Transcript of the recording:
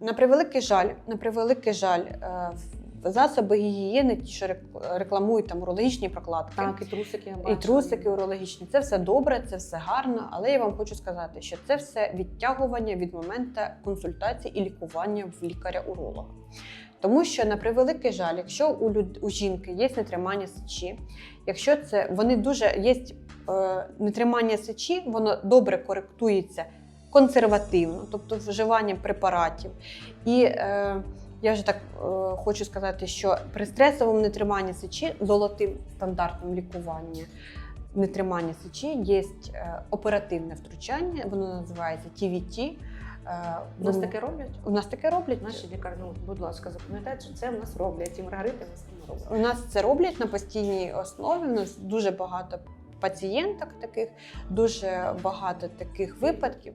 На превеликий жаль, на превеликий жаль, е, засоби гігієни, ті, що рек- рекламують там урологічні прокладки. Так, і трусики я І трусики урологічні, це все добре, це все гарно, але я вам хочу сказати, що це все відтягування від моменту консультації і лікування в лікаря-уролога. Тому що на превеликий жаль, якщо у люд... у жінки є нетримання сечі, якщо це вони дуже є е, нетримання сечі, воно добре коректується консервативно, тобто вживанням препаратів. І е, я вже так е, хочу сказати, що при стресовому нетриманні сечі золотим стандартом лікування нетримання сечі є е, оперативне втручання, воно називається TVT. Е, У нас таке роблять? у нас таке роблять. Наші лікарні, ну, будь ласка, запам'ятайте, що це в нас роблять. І Маргарита нас не робить. У нас це роблять на постійній основі. У нас дуже багато пацієнток таких, дуже багато таких випадків.